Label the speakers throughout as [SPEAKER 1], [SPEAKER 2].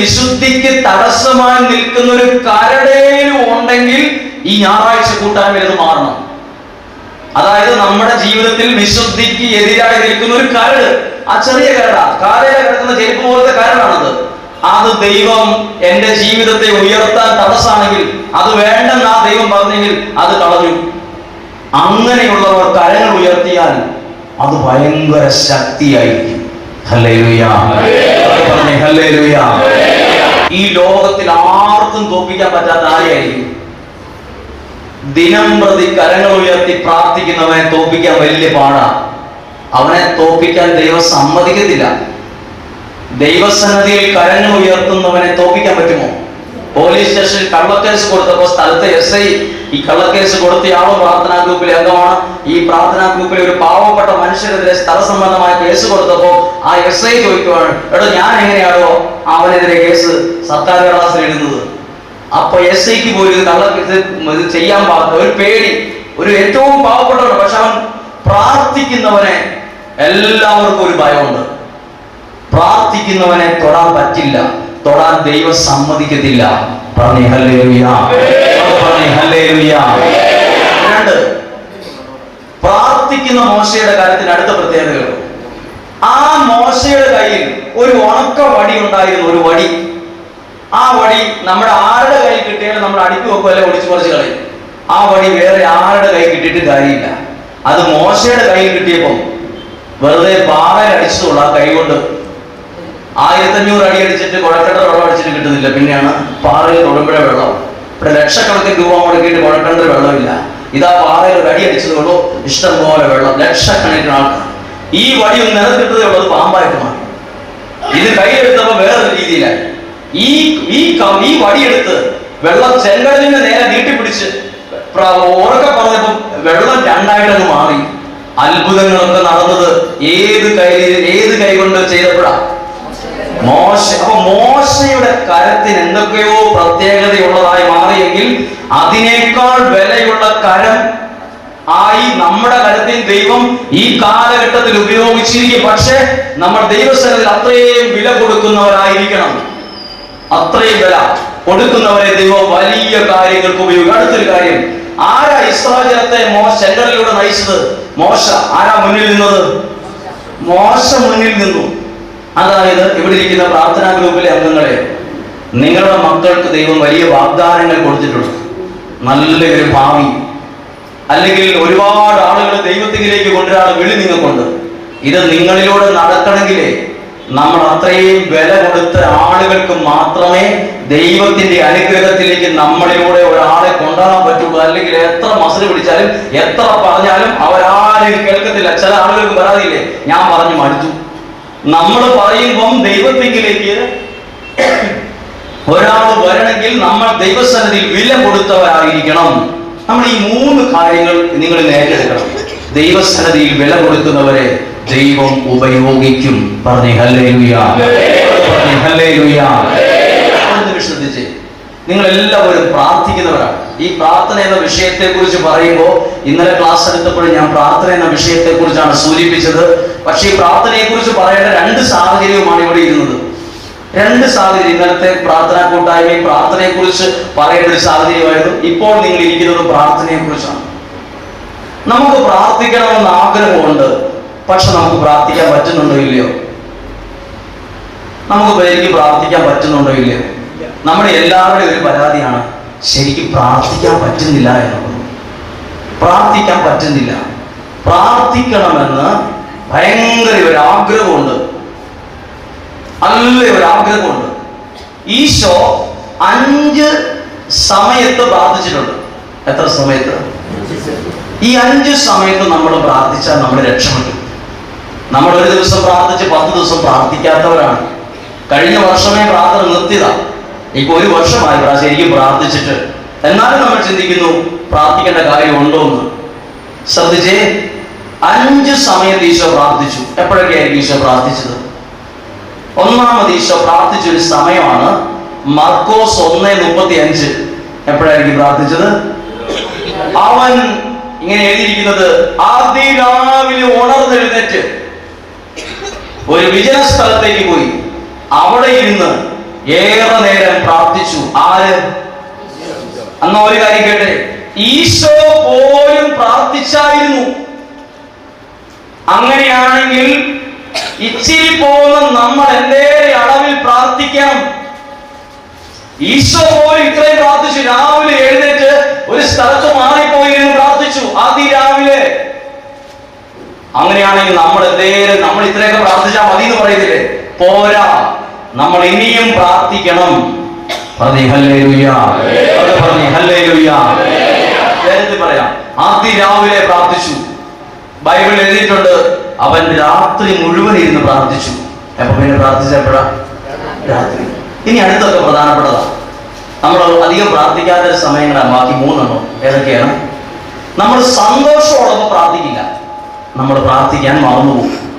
[SPEAKER 1] വിശുദ്ധിക്ക് തടസ്സമായി നിൽക്കുന്ന ഒരു കരടേലും ഉണ്ടെങ്കിൽ ഈ ഞായറാഴ്ച കൂട്ടായ്മ മാറണം. അതായത് നമ്മുടെ ജീവിതത്തിൽ വിശുദ്ധിക്ക് എതിരായി നിൽക്കുന്ന ഒരു കരട് ആ ചെറിയ കരടാ കാലയിലെ കിടക്കുന്ന ചെരുപ്പ് പോലത്തെ കരടാണത്. അത് ദൈവം എന്റെ ജീവിതത്തെ ഉയർത്താൻ തടസ്സാണെങ്കിൽ അത് വേണ്ടെന്ന് ആ ദൈവം പറഞ്ഞെങ്കിൽ അത് കളഞ്ഞു. അങ്ങനെയുള്ളവർ കരങ്ങൾ ഉയർത്തിയാൽ അത് ഭയങ്കര ശക്തിയായിരിക്കും. ഈ ലോകത്തിൽ ആർക്കും തോപ്പിക്കാൻ പറ്റാത്ത ആരെയായിരിക്കും? ദിനം പ്രതി കരങ്ങൾ ഉയർത്തി പ്രാർത്ഥിക്കുന്നവനെ തോപ്പിക്കാൻ വലിയ പാടാ. അവനെ തോപ്പിക്കാൻ ദൈവം സമ്മതിക്കത്തില്ല. ദൈവസന്നതിയിൽ കരങ്ങൾ ഉയർത്തുന്നവനെ തോപ്പിക്കാൻ പറ്റുമോ? പോലീസ് സ്റ്റേഷനിൽ കള്ളക്കേസ് കൊടുത്തപ്പോൾ സ്ഥലത്ത് എസ് ഐ ഈ കള്ളക്കേസ് കൊടുത്തയാളും പ്രാർത്ഥനാ ഗ്രൂപ്പിലെ അംഗമാണ് ഈ പ്രാർത്ഥനാ ഗ്രൂപ്പിലെ ഒരു പാവപ്പെട്ട മനുഷ്യരെതിരെ സ്ഥല സംബന്ധമായ കേസ് കൊടുത്തപ്പോൾ ആ എസ് ഐ ചോദിക്കുവാണ് എടോ ഞാൻ എങ്ങനെയാണോ അവനെതിരെ കേസ് സർക്കാർ കടലാസിൽ എഴുതുന്നത് അപ്പൊ എസ് ഐക്ക് പോലും ഇത് കള്ള ഇത് ഇത് ചെയ്യാൻ പാടില്ല. ഒരു പേടി. ഒരു ഏറ്റവും പാവപ്പെട്ടവൻ പക്ഷെ അവൻ പ്രാർത്ഥിക്കുന്നവനെ എല്ലാവർക്കും ഒരു ഭയമുണ്ട്. പ്രാർത്ഥിക്കുന്നവനെ തൊടാൻ പറ്റില്ല. തൊടാൻ ദൈവം സമ്മതിക്കത്തില്ല. പ്രാർത്ഥിക്കുന്ന മോശയുടെ കാര്യത്തിന് അടുത്ത പ്രത്യേകതകൾ ആ മോശയുടെ കയ്യിൽ ഒരു ഉണക്ക വടി ഉണ്ടായിരുന്നു ഒരു വടി. ആ വടി നമ്മുടെ ആരുടെ കയ്യിൽ കിട്ടിയാലും നമ്മൾ അടുക്കി വെക്കുമല്ലേ ഒടിച്ചു പറിച്ച് കളയും. ആ വടി വേറെ ആരുടെ കയ്യിൽ കിട്ടിയിട്ട് കാര്യമില്ല. അത് മോശയുടെ കയ്യിൽ കിട്ടിയപ്പോൾ വെറുതെ പാറയിൽ അടിച്ചതുള്ള കൈ കൊണ്ട്. ആയിരത്തഞ്ഞൂറ് അടി അടിച്ചിട്ട് കുഴക്കട്ട വെള്ളം അടിച്ചിട്ട് കിട്ടുന്നില്ല. പിന്നെയാണ് പാറയിൽ തൊടുമ്പഴ വെള്ളം. ഇവിടെ ലക്ഷക്കണക്കിന് രൂപ മുടക്കിയിട്ട് കുഴക്കേണ്ട വെള്ളമില്ല. ഇതാ പാറയിൽ ഒരു അടി അടിച്ചതുള്ളൂ ഇഷ്ടം പോലെ വെള്ളം. ലക്ഷക്കണക്കിന് ആൾക്കാർ. ഈ വടി ഒന്ന് നിലനിൽക്കുന്നതേ ഉള്ളത് പാമ്പായിട്ട് മാറി. ഇത് കയ്യിലെടുത്തപ്പോ വേറൊരു രീതിയിലായി. ഈ ഈ ഈ വടിയെടുത്ത് വെള്ളം ചെങ്കടലിന് നേരെ നീട്ടിപ്പിടിച്ച് ഉറക്കെ പറഞ്ഞപ്പോ വെള്ളം രണ്ടായിട്ടങ്ങ് മാറി. അത്ഭുതങ്ങളൊക്കെ നടന്നത് ഏത് കൈ ഏത് കൈ കൊണ്ട് ചെയ്തപ്പോഴാ? മോശ അപ്പൊ മോശയുടെ കരത്തിന് എന്തൊക്കെയോ പ്രത്യേകതയുള്ളതായി മാറിയെങ്കിൽ അതിനേക്കാൾ വിലയുള്ള കരം ആയി നമ്മുടെ കരത്തിൽ ദൈവം ഈ കാലഘട്ടത്തിൽ ഉപയോഗിച്ചിരിക്കും. പക്ഷേ നമ്മൾ ദൈവസ്ഥലത്തിൽ അത്രയും വില കൊടുക്കുന്നവരായിരിക്കണം. അത്രയും വില കൊടുക്കുന്നവരെ ദൈവം വലിയ കാര്യങ്ങൾക്ക് ഉപയോഗിക്കും. അടുത്തൊരു കാര്യം ആരാ ഇസ്രാജനത്തെ മോശ ചെങ്കടലിലൂടെ നയിച്ചത്? മോശ ആരാ മുന്നിൽ നിന്നത്? മോശ മുന്നിൽ നിന്നു. അതായത് ഇവിടെ ഇരിക്കുന്ന പ്രാർത്ഥനാ ഗ്രൂപ്പിലെ അംഗങ്ങളെ നിങ്ങളുടെ മക്കൾക്ക് ദൈവം വലിയ വാഗ്ദാനങ്ങൾ കൊടുത്തിട്ടുണ്ട്. നല്ലൊരു ഭാവി. അല്ലെങ്കിൽ ഒരുപാട് ആളുകൾ ദൈവത്തിലേക്ക് കൊണ്ടുവരാനുള്ള വിളി നിങ്ങൾക്കുണ്ട്. ഇത് നിങ്ങളിലൂടെ നടക്കണമെങ്കിലേ നമ്മൾ അത്രയും വില കൊടുത്ത ആളുകൾക്ക് മാത്രമേ ദൈവത്തിന്റെ അനുഗ്രഹത്തിലേക്ക് നമ്മളിലൂടെ ഒരാളെ കൊണ്ടുവരാൻ പറ്റുള്ളൂ. അല്ലെങ്കിൽ എത്ര മസിൽ പിടിച്ചാലും എത്ര പറഞ്ഞാലും അവരാരും കേൾക്കത്തില്ല. ചില ആളുകൾക്ക് വരാതില്ലേ ഞാൻ പറഞ്ഞു മടുത്തു. നമ്മൾ പറയുമ്പം ദൈവത്തിങ്കിലേക്ക് ഒരാൾ വരണമെങ്കിൽ നമ്മൾ ദൈവസന്നിധിയിൽ വില കൊടുത്തവരായിരിക്കണം. നമ്മൾ ഈ മൂന്ന് കാര്യങ്ങൾ നിങ്ങൾ ഏറ്റെടുക്കണം ദൈവസന്നിധിയിൽ വില കൊടുക്കുന്നവരെ ദൈവം ഉപയോഗിക്കും. പറഞ്ഞു ഹല്ലേ ലുയാ ഹല്ലേലൂയ. ലുയാ ശ്രദ്ധിച്ചേ നിങ്ങൾ എല്ലാവരും പ്രാർത്ഥിക്കുന്നവരാണ്. ഈ പ്രാർത്ഥന എന്ന വിഷയത്തെ കുറിച്ച് പറയുമ്പോൾ ഇന്നലെ ക്ലാസ് എടുത്തപ്പോഴും ഞാൻ പ്രാർത്ഥന എന്ന വിഷയത്തെ കുറിച്ചാണ് സൂചിപ്പിച്ചത്. പക്ഷേ ഈ പ്രാർത്ഥനയെ കുറിച്ച് പറയേണ്ട രണ്ട് സാഹചര്യവുമാണ് ഇവിടെ ഇരുന്നത്. രണ്ട് സാഹചര്യം. ഇന്നലത്തെ പ്രാർത്ഥനാ കൂട്ടായ്മയും പ്രാർത്ഥനയെ കുറിച്ച് പറയേണ്ട ഒരു സാഹചര്യമായിരുന്നു. ഇപ്പോൾ നിങ്ങൾ ഇരിക്കുന്നത് പ്രാർത്ഥനയെ കുറിച്ചാണ് നമുക്ക് പ്രാർത്ഥിക്കണമെന്ന് ആഗ്രഹമുണ്ട്. പക്ഷെ നമുക്ക് പ്രാർത്ഥിക്കാൻ പറ്റുന്നുണ്ടോ ഇല്ലയോ? നമുക്ക് പേരിക്ക് പ്രാർത്ഥിക്കാൻ പറ്റുന്നുണ്ടോ ഇല്ലയോ? നമ്മുടെ എല്ലാവരുടെയും ഒരു പരാതിയാണ് ശരിക്കും പ്രാർത്ഥിക്കാൻ പറ്റുന്നില്ല എന്നുള്ളത് പ്രാർത്ഥിക്കാൻ പറ്റുന്നില്ല. പ്രാർത്ഥിക്കണമെന്ന് ഭയങ്കര ഒരു ആഗ്രഹമുണ്ട്. നല്ല ഒരു ആഗ്രഹമുണ്ട്. ഈശോ അഞ്ച് സമയത്ത് പ്രാർത്ഥിച്ചിട്ടുണ്ട്. എത്ര സമയത്ത്? ഈ അഞ്ച് സമയത്ത് നമ്മൾ പ്രാർത്ഥിച്ചാൽ നമ്മൾ രക്ഷപ്പെട്ടു നമ്മൾ ഒരു ദിവസം പ്രാർത്ഥിച്ച് പത്ത് ദിവസം പ്രാർത്ഥിക്കാത്തവരാണ്. കഴിഞ്ഞ വർഷമേ പ്രാർത്ഥന നിർത്തിയതാ. ഇപ്പൊ ഒരു വർഷമായി പ്രാവശ്യം എനിക്ക് പ്രാർത്ഥിച്ചിട്ട്. എന്നാലും നമ്മൾ ചിന്തിക്കുന്നു പ്രാർത്ഥിക്കേണ്ട കാര്യമുണ്ടോ എന്ന് ശ്രദ്ധിച്ചേ അഞ്ച് സമയത്ത് ഈശോ പ്രാർത്ഥിച്ചു. എപ്പോഴൊക്കെയായിരിക്കും ഈശോ പ്രാർത്ഥിച്ചത്? ഒന്നാമത് ഈശോ പ്രാർത്ഥിച്ച ഒരു സമയമാണ് മർക്കോസ് ഒന്ന് മുപ്പത്തി അഞ്ച് എപ്പോഴായിരിക്കും പ്രാർത്ഥിച്ചത്? അവൻ ഇങ്ങനെ എഴുതിയിരിക്കുന്നത് അതിരാവിലെ ഉണർന്നെഴുന്നേറ്റ്. ഒരു വിജന സ്ഥലത്തേക്ക് പോയി. അവിടെ ഇരുന്ന് ഏറെ നേരം പ്രാർത്ഥിച്ചു. ആര്? അന്ന് ഒരു കാര്യം കേട്ടെ. ഈശോ പോലും പ്രാർത്ഥിച്ചായിരുന്നു. അങ്ങനെയാണെങ്കിൽ ഇച്ചിരി പോകുന്ന നമ്മൾ എന്തേ അളവിൽ പ്രാർത്ഥിക്കണം. ഈശോ പോലും ഇത്രയും പ്രാർത്ഥിച്ചു. രാവിലെ എഴുന്നേറ്റ് ഒരു സ്ഥലത്ത് മാറിപ്പോയിരുന്നു പ്രാർത്ഥിച്ചു. അതിരാവിലെ അങ്ങനെയാണെങ്കിൽ നമ്മൾ എന്തേലും നമ്മൾ ഇത്രയൊക്കെ പ്രാർത്ഥിച്ചാൽ മതി എന്ന് പറയുന്നില്ലേ? പോരാ. നമ്മൾ ഇനിയും പ്രാർത്ഥിക്കണം. പറയാം. അതിരാവിലെ പ്രാർത്ഥിച്ചു. ബൈബിൾ എഴുതിയിട്ടുണ്ട്. അവൻ രാത്രി മുഴുവൻ ഇരുന്ന് പ്രാർത്ഥിച്ചു. അപ്പൊ പിന്നെ പ്രാർത്ഥിച്ചപ്പോഴാ രാത്രി. ഇനി അടുത്തൊക്കെ പ്രധാനപ്പെട്ടതാ. നമ്മൾ അധികം പ്രാർത്ഥിക്കാത്ത സമയങ്ങളാണ് ബാക്കി മൂന്നെണ്ണം. ഏതൊക്കെയാണ്? നമ്മൾ സന്തോഷമുള്ളപ്പോ പ്രാർത്ഥിക്കില്ല. നമ്മൾ പ്രാർത്ഥിക്കാൻ മറന്നുപോകും.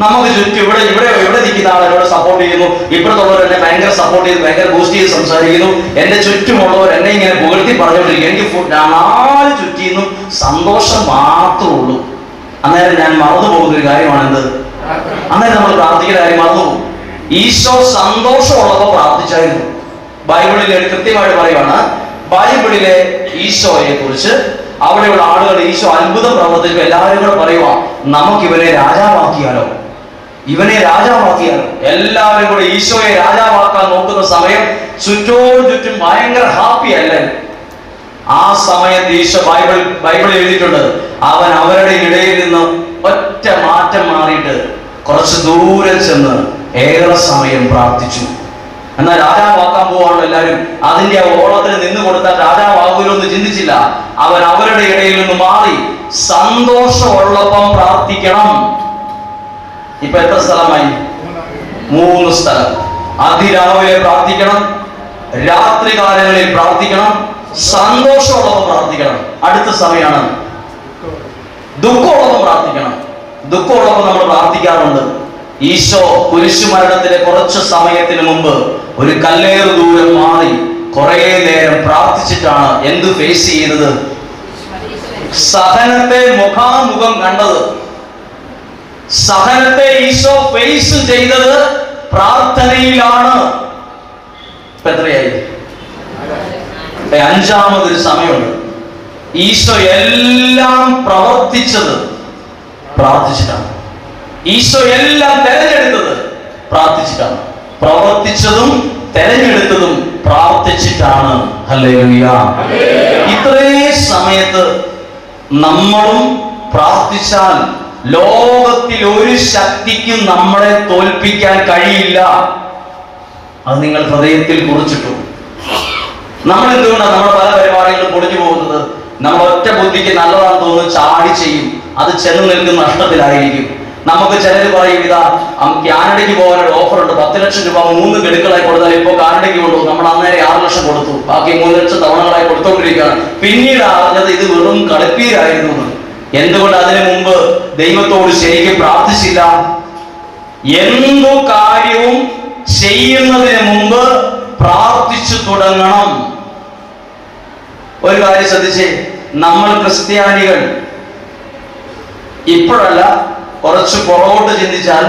[SPEAKER 1] നമുക്ക് ചുറ്റും ഇവിടെ ഇവിടെ ഇവിടെ നിൽക്കുന്ന ആളുകളോട് സപ്പോർട്ട് ചെയ്യുന്നു. ഇപ്പോഴത്തുള്ളവർ എന്നെ ഭയങ്കര സപ്പോർട്ട് ചെയ്ത് ഭയങ്കര ബൂസ്റ്റ് ചെയ്ത് സംസാരിക്കുന്നു. എന്റെ ചുറ്റുമുള്ളവർ എന്നെ ഇങ്ങനെ പുകഴ്ത്തി പറഞ്ഞുകൊണ്ടിരിക്കും എനിക്ക് നാല് ചുറ്റിന്നും സന്തോഷം മാത്രമേ ഉള്ളൂ. അന്നേരം ഞാൻ മറന്നു പോകുന്ന ഒരു കാര്യമാണെന്ത്? അന്നേരം നമ്മൾ പ്രാർത്ഥിക്കുന്ന കാര്യം മറന്നുപോകും ഈശോ സന്തോഷമുള്ളപ്പോൾ പ്രാർത്ഥിച്ചായിരുന്നു. ബൈബിളിൽ ഒരു കൃത്യമായിട്ട് പറയുവാണ് ബൈബിളിലെ ഈശോയെ കുറിച്ച് അവിടെയുള്ള ആളുകൾ ഈശോ അത്ഭുതം പ്രവർത്തിക്കും എല്ലാവരും കൂടെ പറയുവാ നമുക്ക് ഇവനെ രാജാവാക്കിയാലോ? ഇവനെ രാജാവാക്കിയാണ്. എല്ലാവരും കൂടെ ഈശോയെ രാജാവാക്കാൻ നോക്കുന്ന സമയം ചുറ്റോട് ചുറ്റും ഭയങ്കര ഹാപ്പി അല്ലേ? ആ സമയത്ത് ഈശോ ബൈബിൾ ബൈബിൾ എഴുതിയിട്ടുണ്ട്. അവൻ അവരുടെ ഇടയിൽ നിന്ന് ഒറ്റ മാറ്റം മാറിയിട്ട് കുറച്ച് ദൂരെ ചെന്ന് ഏറെ സമയം പ്രാർത്ഥിച്ചു. എന്നാൽ രാജാവാക്കാൻ പോവാണല്ലോ എല്ലാവരും. അതിന്റെ ആ ഓളത്തിന് നിന്ന് കൊടുത്താൽ രാജാവാകുമല്ലോ എന്ന് ചിന്തിച്ചില്ല. അവൻ അവരുടെ ഇടയിൽ നിന്ന് മാറി സന്തോഷമുള്ളപ്പം പ്രാർത്ഥിക്കണം. ഇപ്പൊ എത്ര സ്ഥലമായി? മൂന്ന് സ്ഥലം. അതിരാവിലെ പ്രാർത്ഥിക്കണം രാത്രി കാലങ്ങളിൽ പ്രാർത്ഥിക്കണം സന്തോഷമുള്ളപ്പം പ്രാർത്ഥിക്കണം. അടുത്ത സമയമാണ്. ദുഃഖമുള്ളപ്പം പ്രാർത്ഥിക്കണം. ദുഃഖമുള്ളപ്പം നമ്മൾ പ്രാർത്ഥിക്കാറുണ്ട്. ഈശോ കുരിശുമരണത്തിന്റെ കുറച്ച് സമയത്തിന് മുമ്പ് ഒരു കല്ലേറ് ദൂരം മാറി കുറെ നേരം പ്രാർത്ഥിച്ചിട്ടാണ് എന്ത് ഫേസ് ചെയ്തത്? സഹനത്തെ മുഖാമുഖം കണ്ടത്. സഹനത്തെ ഈശോ ഫേസ് ചെയ്തത് പ്രാർത്ഥനയിലാണ്. അഞ്ചാമത് എത്രയായി? അഞ്ചാമതൊരു സമയമുണ്ട്. ഈശോ എല്ലാം പ്രവർത്തിച്ചത് പ്രാർത്ഥിച്ചിട്ടാണ്. ഈശോ എല്ലാം തെരഞ്ഞെടുത്തത് പ്രാർത്ഥിച്ചിട്ടാണ്. പ്രവർത്തിച്ചതും തെരഞ്ഞെടുത്തതും പ്രാർത്ഥിച്ചിട്ടാണ്. ഇത്രേ സമയത്ത് നമ്മളും പ്രാർത്ഥിച്ചാൽ ലോകത്തിൽ ഒരു ശക്തിക്കും നമ്മളെ തോൽപ്പിക്കാൻ കഴിയില്ല. അത് നിങ്ങൾ ഹൃദയത്തിൽ കുറിച്ചിട്ടു. നമ്മൾ എന്തുകൊണ്ടാണ് നമ്മൾ പല പരിപാടികളും പൊളിഞ്ഞു പോകുന്നത്? നമ്മൾ ഒറ്റ ബുദ്ധിക്ക് നല്ലതാണെന്ന് തോന്നുന്നു ചാടി ചെയ്യും. അത് ചെന്ന് നിൽക്കുന്ന നഷ്ടത്തിലായിരിക്കും. നമുക്ക് ചിലർ പറയും ഇതാ കാനഡയ്ക്ക് പോകാൻ ഒരു ഓഫർ ഉണ്ട്. പത്ത് ലക്ഷം രൂപ മൂന്ന് ഗഡുക്കളായി കൊടുത്താൽ ഇപ്പോൾ കാനഡയ്ക്ക് കൊണ്ടുപോകും നമ്മൾ അന്നേരം ആറ് ലക്ഷം കൊടുത്തു. ബാക്കി മൂന്ന് ലക്ഷം തവണകളായി കൊടുത്തോണ്ടിരിക്കുകയാണ്. പിന്നീട് അറിഞ്ഞത് ഇത് വെറും കളിപ്പീരായിരുന്നു. എന്തുകൊണ്ട് അതിനു മുമ്പ് ദൈവത്തോട് ശരിക്കും പ്രാർത്ഥിച്ചില്ല? എന്തു കാര്യവും ചെയ്യുന്നതിന് മുമ്പ് പ്രാർത്ഥിച്ചു തുടങ്ങണം. ഒരു കാര്യം ശ്രദ്ധിച്ചേ നമ്മൾ ക്രിസ്ത്യാനികൾ. ഇപ്പോഴല്ല കുറച്ച് പുറകോട്ട് ചിന്തിച്ചാൽ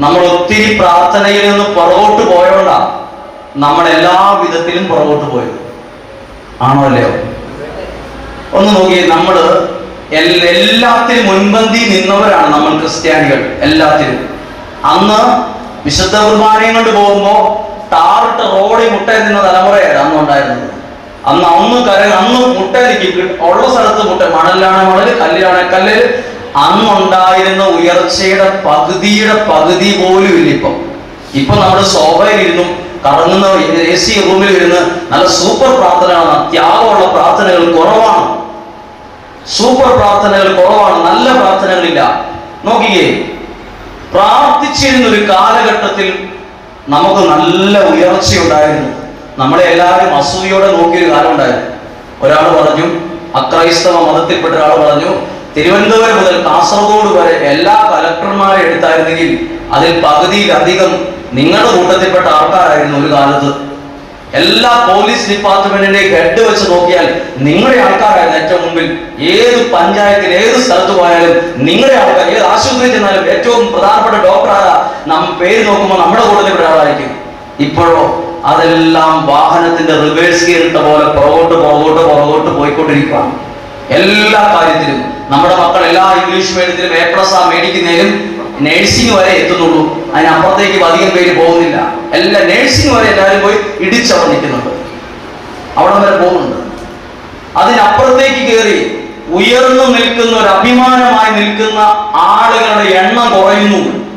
[SPEAKER 1] നമ്മൾ ഒത്തിരി പ്രാർത്ഥനയിൽ നിന്ന് പുറകോട്ട് പോയോണ്ടാ നമ്മൾ എല്ലാ വിധത്തിലും പുറകോട്ട് പോയത്. ആണോ അല്ലയോ? ഒന്ന് നോക്കിയേ നമ്മൾ എല്ലാത്തിനും മുൻപന്തി നിന്നവരാണ് നമ്മൾ ക്രിസ്ത്യാനികൾ എല്ലാത്തിനും അന്ന് വിശുദ്ധ കുർബാനയും കൊണ്ട് പോകുമ്പോ ടാറിട്ട് റോഡിൽ മുട്ട നിന്ന തലമുറയാണ് അന്ന് ഉണ്ടായിരുന്നത്. അന്ന് അന്ന് കര അന്ന് മുട്ട നിൽക്കും ഉള്ള സ്ഥലത്ത് മുട്ട മണലാണ് മണൽ കല്ലിലാണ് കല്ല്. അന്നുണ്ടായിരുന്ന ഉയർച്ചയുടെ പകുതിയുടെ പകുതി പോലും ഇല്ല ഇപ്പം. ഇപ്പൊ നമ്മുടെ സോഫയിൽ ഇരുന്നു കറങ്ങുന്ന എ സി റൂമിൽ ഇരുന്ന് നല്ല സൂപ്പർ പ്രാർത്ഥനകളാണ്. ത്യാഗമുള്ള പ്രാർത്ഥനകൾ കുറവാണ്. സൂപ്പർ പ്രാർത്ഥനകൾ കുറവാണ് നല്ല പ്രാർത്ഥനകളില്ല. നോക്കിയേ പ്രാർത്ഥിച്ചിരുന്ന ഒരു കാലഘട്ടത്തിൽ നമുക്ക് നല്ല ഉയർച്ചയുണ്ടായിരുന്നു നമ്മളെ എല്ലാവരും അസൂയോടെ നോക്കിയൊരു കാലം ഉണ്ടായിരുന്നു. ഒരാൾ പറഞ്ഞു അക്രൈസ്തവ മതത്തിൽപ്പെട്ട ഒരാൾ പറഞ്ഞു തിരുവനന്തപുരം മുതൽ കാസർഗോഡ് വരെ എല്ലാ കലക്ടർമാരെ എടുത്തായിരുന്നെങ്കിൽ അതിൽ പകുതിയിലധികം നിങ്ങളുടെ കൂട്ടത്തിൽപ്പെട്ട ആൾക്കാരായിരുന്നു ഒരു കാലത്ത്. എല്ലാ പോലീസ് ഡിപ്പാർട്ട്മെന്റിന്റെ ഹെഡ് വെച്ച് നോക്കിയാൽ നിങ്ങളുടെ ആൾക്കാരായിരുന്നു ഏറ്റവും മുമ്പിൽ. ഏത് പഞ്ചായത്തിൽ ഏത് സ്ഥലത്ത് പോയാലും നിങ്ങളുടെ ആൾക്കാർ ഏത് ആശുപത്രിയിൽ ചെന്നാലും ഏറ്റവും പ്രധാനപ്പെട്ട ഡോക്ടർ ആരാ? നാം പേര് നോക്കുമ്പോൾ നമ്മുടെ കൂടുതൽ ആളായിരിക്കും ഇപ്പോഴോ അതെല്ലാം വാഹനത്തിന്റെ റിവേഴ്സ് ഗിയർ ഇട്ട പോലെ പുറകോട്ട് പുറകോട്ട് പുറകോട്ട് പോയിക്കൊണ്ടിരിക്കുകയാണ്. എല്ലാ കാര്യത്തിലും നമ്മുടെ മക്കൾ എല്ലാ ഇംഗ്ലീഷ് മീഡിയത്തിലും എ പ്ലസ് ആ മേടിക്കുന്നതിലും നേഴ്സിംഗ് വരെ എത്തുന്നുള്ളൂ. അതിനപ്പുറത്തേക്ക് അധികം പേര് പോകുന്നില്ല. എല്ലാ നേഴ്സിംഗ് വരെ എല്ലാവരും പോയി ഇടിച്ചവർ നിൽക്കുന്നുണ്ട്. അവിടെ വരെ പോകുന്നുണ്ട്. അതിനപ്പുറത്തേക്ക് കയറി ഉയർന്നു നിൽക്കുന്ന ഒരു അഭിമാനമായി നിൽക്കുന്ന ആളുകളുടെ എണ്ണം കുറയുന്നു.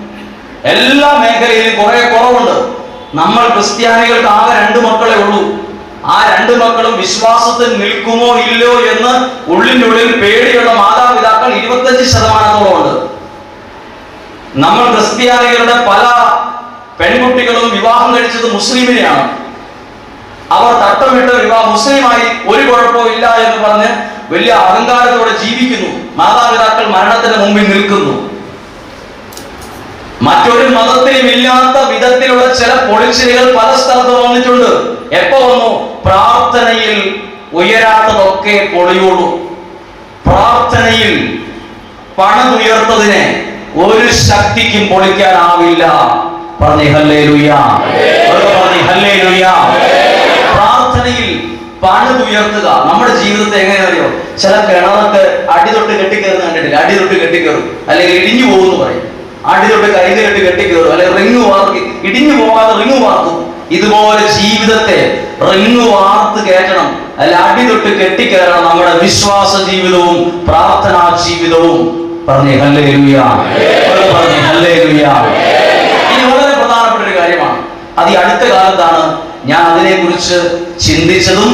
[SPEAKER 1] എല്ലാ മേഖലയിലും കുറെ കുറവുണ്ട്. നമ്മൾ ക്രിസ്ത്യാനികൾക്ക് ആകെ രണ്ട് മക്കളെ ഉള്ളൂ. ആ രണ്ട് മക്കളും വിശ്വാസത്തിൽ നിൽക്കുമോ ഇല്ലയോ എന്ന് ഉള്ളിന്റെ ഉള്ളിൽ പേടിയുള്ള മാതാപിതാക്കൾ ഇരുപത്തഞ്ച് ശതമാനത്തോളം ഉണ്ട്. നമ്മൾ ക്രിസ്ത്യാനികളുടെ പല പെൺകുട്ടികളും വിവാഹം കഴിച്ചത് മുസ്ലിമിനെയാണ്. അവർ തട്ടമിട്ട് വിവാഹം മുസ്ലിമായി ഒരു കുഴപ്പവും ഇല്ല എന്ന് പറഞ്ഞ് വലിയ അഹങ്കാരത്തോടെ ജീവിക്കുന്നു. മാതാപിതാക്കൾ മരണത്തിന് മുമ്പിൽ നിൽക്കുന്നു. മറ്റൊരു മതത്തിലും ഇല്ലാത്ത വിധത്തിലുള്ള ചില പൊളിച്ചിലുകൾ പല സ്ഥലത്ത് വന്നിട്ടുണ്ട്. എപ്പോ വന്നു? പ്രാർത്ഥനയിൽ ഉയരാത്തതൊക്കെ പൊളിയോടും. പ്രാർത്ഥനയിൽ പണതുയർത്തതിനെ ഒരു ശക്തിക്കും പൊളിക്കാനാവില്ല. പറഞ്ഞു പറഞ്ഞു പ്രാർത്ഥനയിൽ പണിതുയർത്തുക. നമ്മുടെ ജീവിതത്തെ എങ്ങനെ അറിയോ ചില കിണറൊക്കെ അടിതൊട്ട് കെട്ടിക്കയറുന്ന കണ്ടിട്ടില്ല? അടിതൊട്ട് കെട്ടിക്കയറും അല്ലെങ്കിൽ ഇടിഞ്ഞു പോകുന്നു പറയും. അടിതൊട്ട് കൈകെട്ട് കെട്ടിക്കയറും അല്ലെങ്കിൽ റിങ് വാർക്കി ഇടിഞ്ഞു പോകാതെ റിങ് വാർക്കും ഇതുപോലെ ജീവിതത്തെ റിങ് വാർത്ത് കയറ്റണം. അല്ല അടിതൊട്ട് കെട്ടിക്കയറണം നമ്മുടെ വിശ്വാസ ജീവിതവും പ്രാർത്ഥനാ ജീവിതവും. പറഞ്ഞേ ഹല്ലേ ഇനി വളരെ പ്രധാനപ്പെട്ട ഒരു കാര്യമാണ്. അത് ഈ അടുത്ത കാലത്താണ് ഞാൻ അതിനെക്കുറിച്ച് ചിന്തിച്ചതും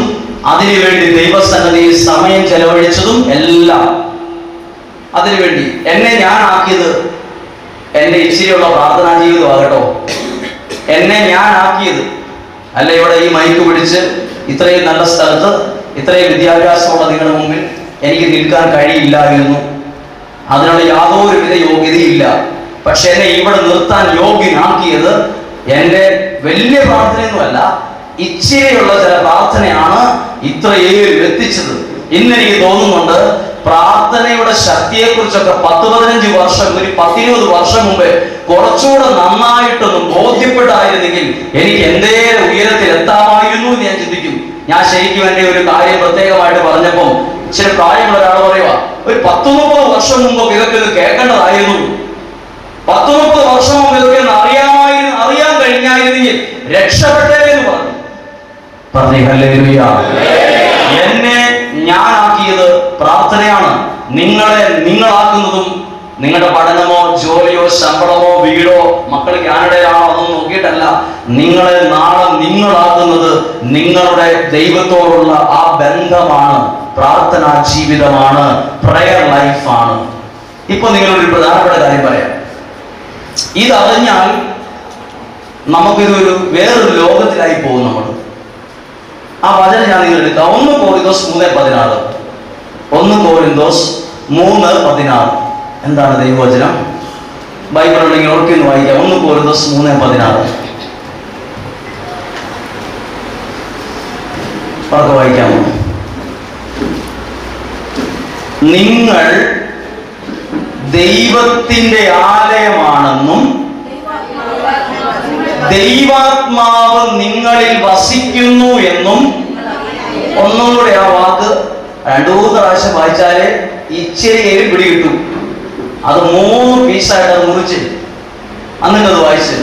[SPEAKER 1] അതിനുവേണ്ടി ദൈവസന്നതിയിൽ സമയം ചെലവഴിച്ചതും എല്ലാം. അതിനുവേണ്ടി എന്നെ ഞാൻ ആക്കിയത് എന്റെ ഇച്ചിരിയുള്ള പ്രാർത്ഥനാ ജീവിതമാകട്ടോ എന്നെ ഞാൻ ആക്കിയത്. അല്ല ഇവിടെ ഈ മൈക്ക് പിടിച്ച് ഇത്രയും നല്ല സ്ഥലത്ത് ഇത്രയും വിദ്യാഭ്യാസമുള്ള നിങ്ങളുടെ മുമ്പിൽ എനിക്ക് നിൽക്കാൻ കഴിയില്ലായിരുന്നു അതിനുള്ള യാതൊരുവിധ യോഗ്യതയില്ല. പക്ഷെ എന്നെ ഇവിടെ നിർത്താൻ യോഗ്യനാക്കിയത് എന്റെ വലിയ പ്രാർത്ഥനയൊന്നുമല്ല ഇച്ചിരിയുള്ള ചില പ്രാർത്ഥനയാണ് ഇത്രയേലും എത്തിച്ചത്. ഇന്ന് എനിക്ക് തോന്നുന്നുണ്ട് പ്രാർത്ഥനയുടെ ശക്തിയെക്കുറിച്ചൊക്കെ പത്ത് പതിനഞ്ച് വർഷം ഒരു പത്തിരുപത് വർഷം മുമ്പ് കുറച്ചുകൂടെ നന്നായിട്ടൊന്നും ബോധ്യപ്പെട്ടായിരുന്നെങ്കിൽ എനിക്ക് എന്തേലും ഉയരത്തിൽ എത്താമായിരുന്നു എന്ന് ഞാൻ ചിന്തിക്കും. ഞാൻ ശരിക്കും എന്റെ ഒരു കാര്യം പ്രത്യേകമായിട്ട് പറഞ്ഞപ്പോൾ ഇച്ചിരി പ്രായമുള്ള ഒരാൾ പറയുക ഒരു പത്ത് മുപ്പത് വർഷം മുമ്പ് ഇതൊക്കെ ഇത് കേൾക്കേണ്ടതായിരുന്നു. പത്ത് മുപ്പത് വർഷം മുമ്പ് ഇതൊക്കെ ഒന്ന് അറിയാമായിരുന്നു അറിയാൻ കഴിഞ്ഞായിരുന്നെങ്കിൽ രക്ഷപ്പെട്ടേ എന്ന് പറഞ്ഞു എന്നെ ഞാൻ ഞാനാക്കിയത് പ്രാർത്ഥനയാണ്. നിങ്ങളെ നിങ്ങളാക്കുന്നതും നിങ്ങളുടെ പഠനമോ ജോലിയോ ശമ്പളമോ വീടോ മക്കൾ കാനഡയിലാണോ അതൊന്നും നോക്കിയിട്ടല്ല. നിങ്ങളെ നാളെ നിങ്ങളാകുന്നത് നിങ്ങളുടെ ദൈവത്തോടുള്ള ആ ബന്ധമാണ് പ്രാർത്ഥനാ ജീവിതമാണ് പ്രയർ ലൈഫാണ് ഇപ്പൊ നിങ്ങളൊരു പ്രധാനപ്പെട്ട കാര്യം പറയാം. ഇതറിഞ്ഞാൽ നമുക്കിതൊരു വേറൊരു ലോകത്തിലായി പോകും നമ്മൾ ആ വചനം ഞാൻ നിങ്ങൾ എടുക്കാം ഒന്ന് കോരിന്തോസ് മൂന്ന് പതിനാറ്. ഒന്ന് കോരിന്തോസ് മൂന്ന് പതിനാറ്. എന്താണ് ദൈവവചനം? ബൈബിൾ ഉണ്ടെങ്കിൽ ഓർക്കുന്നു വായിക്കാം. ഒന്ന് കോരിന്തോസ് മൂന്ന് പതിനാറ്. അവർക്ക് വായിക്കാമോ നിങ്ങൾ ദൈവത്തിന്റെ ആലയമാണെന്നും ദൈവാത്മാവ് നിങ്ങളിൽ വസിക്കുന്നു എന്നും ഒന്നുകൂടെ ആ വാക്ക് രണ്ടു മൂന്ന് പ്രാവശ്യം വായിച്ചാലേ ഇച്ചിരി എരി പിടി കിട്ടും അത് മൂന്ന് പീസായിട്ട് അത് മുറിച്ച്. അന്നിട്ടത് വായിച്ച്.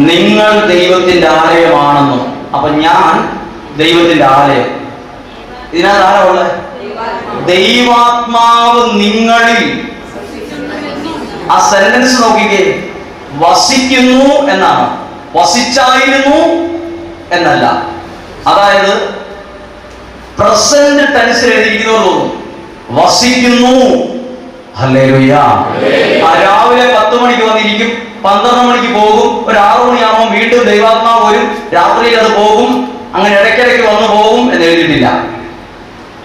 [SPEAKER 1] നിങ്ങൾ ദൈവത്തിന്റെ ആലയമാണെന്നും. അപ്പൊ ഞാൻ ദൈവത്തിന്റെ ആലയം. ഇതിനകത്ത് ആരാ ഉള്ളത് ദൈവാത്മാവ് നിങ്ങളിൽ. ആ സെന്റൻസ് നോക്കിക്കേ. വസിക്കുന്നു എന്നാണ്. വസിച്ചായിരുന്നു എന്നല്ല. അതായത് പ്രസന്റ് ടെൻസിൽ എഴുതിയിരിക്കുന്നത് തോന്നും വസിക്കുന്നു. രാവിലെ പത്ത് മണിക്ക് വന്നിരിക്കും. പന്ത്രണ്ട് മണിക്ക് പോകും. ഒരു ആറു മണിയാകുമ്പോൾ വീണ്ടും ദൈവാത്മാവ് വരും. രാത്രിയിൽ അത് പോകും. അങ്ങനെ ഇടയ്ക്കിടയ്ക്ക് വന്നു പോകും എന്ന് എഴുതിയിട്ടില്ല.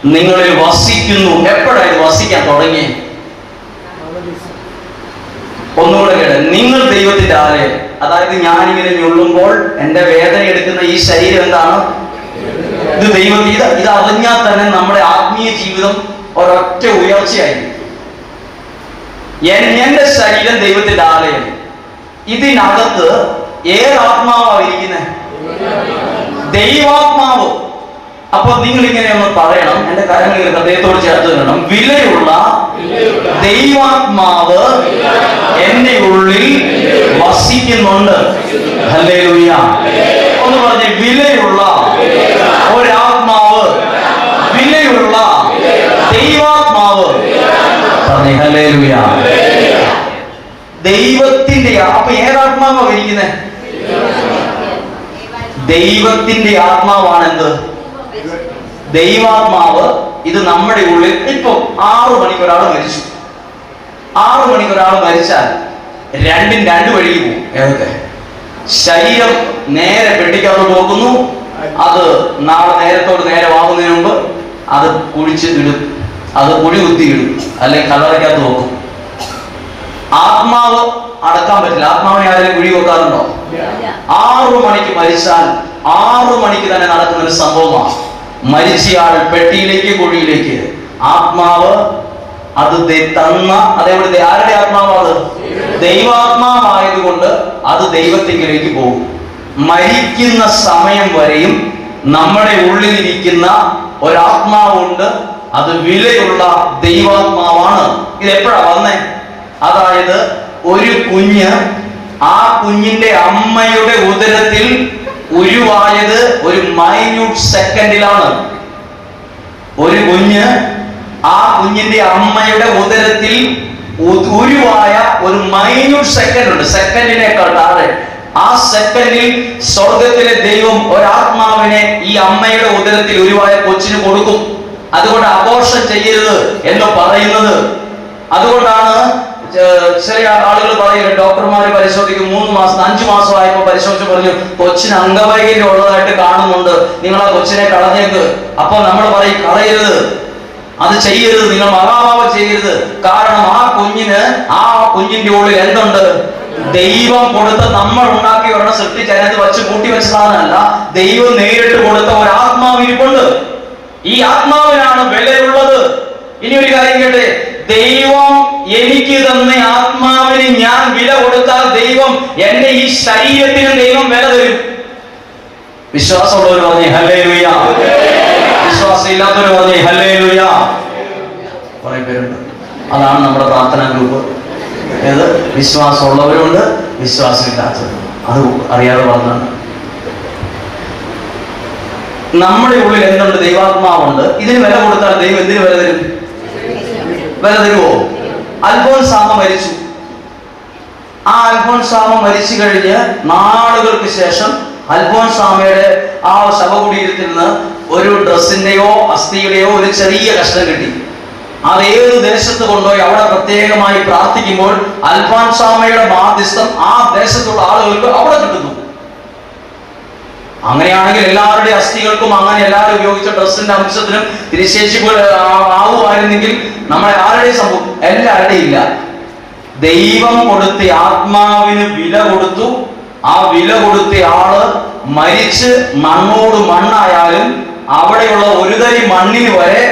[SPEAKER 1] നിങ്ങളിൽ വസിക്കുന്നു. എപ്പോഴാണ് വസിക്കാൻ തുടങ്ങി? ഒന്നുകൂടെ കേട്ട് നിങ്ങൾ ദൈവത്തിന്റെ ആര്? അതായത് ഞാനിങ്ങനെ ഞൊള്ളുമ്പോൾ എന്റെ വേദന എടുക്കുന്ന ഈ ശരീരം എന്താണ്? ഇത് ദൈവം ഇത് ഇത് അറിഞ്ഞാൽ തന്നെ നമ്മുടെ ആത്മീയ ജീവിതം ഒരൊറ്റ ഉയർച്ചയായി. എൻ- എന്റെ ശരീരം ദൈവത്തിന്റെ ആലയം ഇതിനകത്ത് ഏത് ആത്മാവാണ് ഇരിക്കുന്നത് ദൈവാത്മാവ്. അപ്പൊ നിങ്ങൾ ഇങ്ങനെ ഒന്ന് പറയണം. എന്റെ കരങ്ങളിൽ ഹൃദയത്തോട് ചേർത്ത് തരണം വിലയുള്ള ദൈവാത്മാവ് എന്റെ ഉള്ളിൽ വസിക്കുന്നുണ്ട്. ഒന്ന് പറഞ്ഞേ വിലയുള്ള ഒരാത്മാവ്. വിലയുള്ള ദൈവാത്മാവ്. പറഞ്ഞേ ഹല്ലേലൂയ. ദൈവത്തിന്റെ അപ്പൊ ഏതാത്മാവാണ് ഇരിക്കുന്നത് ദൈവത്തിന്റെ ആത്മാവാണ് എന്ത് ദൈവാത്മാവ് ഇത് നമ്മുടെ ഉള്ളിൽ ഇപ്പൊ ആറു മണിക്ക് ഒരാൾ മരിച്ചു. ആറു മണിക്ക് ഒരാൾ മരിച്ചാൽ രണ്ടും രണ്ട് വഴിക്ക് പോകും. ഏതൊക്കെ? ശരീരം നേരെ പെട്ടിക്കകത്ത് പോകുന്നു. അത് നാളെ നേരത്തോട് നേരെ വാങ്ങുന്നതിന് മുമ്പ് അത് കുഴിച്ച് ഇടും. അത് കുഴി കുത്തി ഇടും. അല്ലെങ്കിൽ കലറയ്ക്കകത്ത് നോക്കും ആത്മാവ് അടക്കാൻ പറ്റില്ല. ആത്മാവിനെ ആരെങ്കിലും കുഴി വെക്കാറുണ്ടോ? ആറു മണിക്ക് മരിച്ചാൽ ആറു മണിക്ക് തന്നെ നടക്കുന്ന ഒരു സംഭവമാണ്. മരിച്ചയാൾ പെട്ടിയിലേക്ക് കുഴിയിലേക്ക്. ആത്മാവ് അത് തന്ന അതേപോലെ ആരുടെ ആത്മാവ് അത്? ദൈവാത്മാവായതുകൊണ്ട് അത് ദൈവത്തിങ്കിലേക്ക് പോകും. മരിക്കുന്ന സമയം വരെയും നമ്മുടെ ഉള്ളിലിരിക്കുന്ന ഒരാത്മാവുണ്ട്. അത് വിലയുള്ള ദൈവാത്മാവാണ്. ഇത് എപ്പോഴാ വന്നേ? അതായത് ഒരു കുഞ്ഞ് ആ കുഞ്ഞിന്റെ അമ്മയുടെ ഉദരത്തിൽ ഉരുവായത് ഒരു മൈന്യൂട്ട് സെക്കൻഡിലാണ് ഒരു കുഞ്ഞ് ആ കുഞ്ഞിന്റെ അമ്മയുടെ ഉദരത്തിൽ ഉരുവായ ഒരു മൈന്യൂട്ട് സെക്കൻഡ് ഉണ്ട്. സെക്കൻഡിനേക്കാൾ താഴെ. ആ സെക്കൻഡിൽ സ്വർഗത്തിലെ ദൈവം ഒരാത്മാവിനെ ഈ അമ്മയുടെ ഉദരത്തിൽ ഉരുവായ കൊച്ചിന് കൊടുക്കും. അതുകൊണ്ട് ആഘോഷം ചെയ്യരുത് എന്ന് പറയുന്നത്. അതുകൊണ്ടാണ് ചില ആളുകൾ പറയും ഡോക്ടർമാർ പരിശോധിക്കും മൂന്ന് മാസം അഞ്ചു മാസമായപ്പോൾ പരിശോധിച്ച് പറഞ്ഞു കൊച്ചിന് അംഗവൈകല്യം ഉള്ളതായിട്ട് കാണുന്നുണ്ട് നിങ്ങൾ ആ കൊച്ചിനെ കളഞ്ഞേക്ക്. അപ്പൊ നമ്മൾ പറയും കളയരുത്. അത് ചെയ്യരുത് നിങ്ങൾ മഹാഭാവം ചെയ്യരുത്. കാരണം ആ കുഞ്ഞിന് ആ കുഞ്ഞിന്റെ ഉള്ളിൽ എന്തുണ്ട്? ദൈവം കൊടുത്ത നമ്മൾ ഉണ്ടാക്കി ഒരെണ്ണം സൃഷ്ടിച്ച് അതിനകത്ത് വച്ച് കൂട്ടി വെച്ച ദൈവം നേരിട്ട് കൊടുത്ത ഒരു ആത്മാവ് ഈ ആത്മാവിനാണ് വിലയുള്ളത്. ഇനി ഒരു കാര്യം കേട്ടെ ദൈവം എനിക്ക് തന്ന ആത്മാവിന് ഞാൻ വില കൊടുത്താൽ ദൈവം എന്റെ ഈ ശരീരത്തിന് ദൈവം വില തരും. വിശ്വാസമുള്ളവർ പറഞ്ഞേ ഹല്ലേ ലുയ വിശ്വാസം ഇല്ലാത്തവർ പറഞ്ഞേ ഹല്ലേ കുറെ പേരുണ്ട്. അതാണ് നമ്മുടെ പ്രാർത്ഥനാ ഗ്രൂപ്പ്. ഏത്? വിശ്വാസമുള്ളവരുണ്ട് വിശ്വാസമില്ലാത്തവരുണ്ട്. അത് അറിയാതെ പറഞ്ഞാണ് നമ്മുടെ ഉള്ളിൽ എന്തുണ്ട്? ദൈവാത്മാവുണ്ട്. ഇതിന് വില കൊടുത്താൽ ദൈവം എന്തിനു വില തരും? വില തരുമോ അൽഫോൻസാമ മരിച്ചു. ആ അൽഫോൻസാമ മരിച്ചു കഴിഞ്ഞ് നാളുകൾക്ക് ശേഷം അൽഫോൻസാമയുടെ ആ ശവകുടീരത്തിൽ നിന്ന് ഒരു ഡ്രസ്സിന്റെയോ അസ്ഥിയുടെയോ ഒരു ചെറിയ കഷ്ണം കിട്ടി. അത് ഏത് ദേശത്ത് കൊണ്ടുപോയി അവിടെ പ്രത്യേകമായി പ്രാർത്ഥിക്കുമ്പോൾ അൽഫോൻസാമയുടെ മാധ്യസ്ഥം ആ ദേശത്തുള്ള ആളുകൾക്ക് അവിടെ കിട്ടുന്നു. അങ്ങനെയാണെങ്കിൽ എല്ലാവരുടെയും അസ്ഥികൾക്കും അങ്ങനെ എല്ലാവരും ഉപയോഗിച്ച ഡ്രസ്സിന്റെ അംശത്തിനും തിരിശേഷി ആ- ആവുമായിരുന്നെങ്കിൽ നമ്മളെ ആരുടെയും സംഭവം എല്ലാവരുടെയും ഇല്ല. ദൈവം കൊടുത്ത ആത്മാവിന് വില കൊടുത്തു. ആ വില കൊടുത്ത ആൾ മരിച്ച് മണ്ണോട് മണ്ണായാലും അവിടെയുള്ള ഒരു തരി മണ്ണിന് വരെ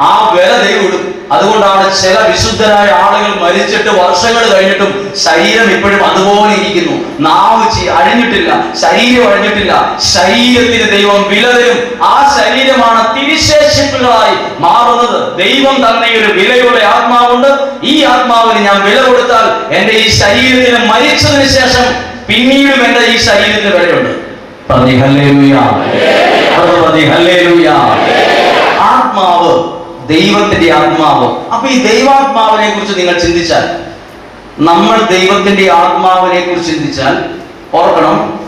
[SPEAKER 1] ആ വില ദൈവം ഇടും അതുകൊണ്ടാണ് ചില വിശുദ്ധരായ ആളുകൾ മരിച്ചിട്ട് വർഷങ്ങൾ കഴിഞ്ഞിട്ടും ശരീരം ഇപ്പോഴും അതുപോലെ ഇരിക്കുന്നു. നാവ് അഴിഞ്ഞിട്ടില്ല ശരീരം അഴിഞ്ഞിട്ടില്ല. ശരീരത്തിന് ദൈവം വില തരും. ആ ശരീരമാണ് തിരിശേഷിപ്പുകളായി മാറുന്നത്. ദൈവം തന്നെ ഒരു വിലയുടെ ആത്മാവുണ്ട്. ഈ ആത്മാവിന് ഞാൻ വില കൊടുത്താൽ എന്റെ ഈ ശരീരത്തിന് മരിച്ചതിന് ശേഷം പിന്നീടും എന്റെ ഈ ശരീരത്തിന് വിലയുണ്ട്. ആത്മാവ് ദൈവത്തിന്റെ ആത്മാവ്. അപ്പൊ ഈ ദൈവാത്മാവിനെ കുറിച്ച് നിങ്ങൾ ചിന്തിച്ചാൽ നമ്മൾ ദൈവത്തിന്റെ ആത്മാവിനെ കുറിച്ച് ചിന്തിച്ചാൽ ഓർക്കണം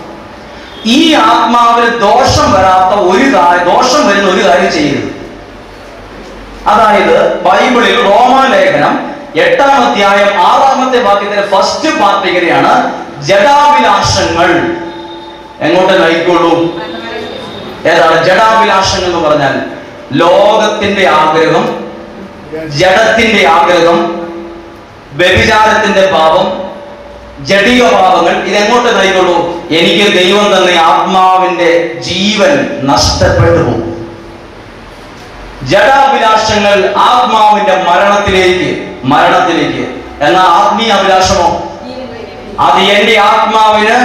[SPEAKER 1] ഈ ആത്മാവിന് ദോഷം വരാത്ത ഒരു കാര്യം ദോഷം വരുന്ന ഒരു കാര്യം ചെയ്യരുത്. അതായത് ബൈബിളിൽ റോമാലേഖനം എട്ടാം അധ്യായം ആറാമത്തെ വാക്യത്തിന്റെ ഫസ്റ്റ് പാർട്ട് ഇങ്ങനെയാണ് ജഡാഭിലാഷങ്ങൾ. എങ്ങോട്ട് നയിക്കുള്ളൂ ഏതാണ്? ജഡാഭിലാഷങ്ങൾ എന്ന് പറഞ്ഞാൽ ലോകത്തിന്റെ ആഗ്രഹം ജഡത്തിന്റെ ആഗ്രഹം വ്യഭിചാരത്തിന്റെ പാപം ജടിക പാപങ്ങൾ ഇതെങ്ങോട്ട് നയിക്കുള്ളൂ എനിക്ക് ദൈവം തന്നെ ആത്മാവിന്റെ ജീവൻ നഷ്ടപ്പെട്ടു പോകും. ജഡാഭിലാഷങ്ങൾ ആത്മാവിന്റെ മരണത്തിലേക്ക് മരണത്തിലേക്ക്. എന്ന ആത്മീയ അഭിലാഷമോ? അത് എന്റെ ആത്മാവിന്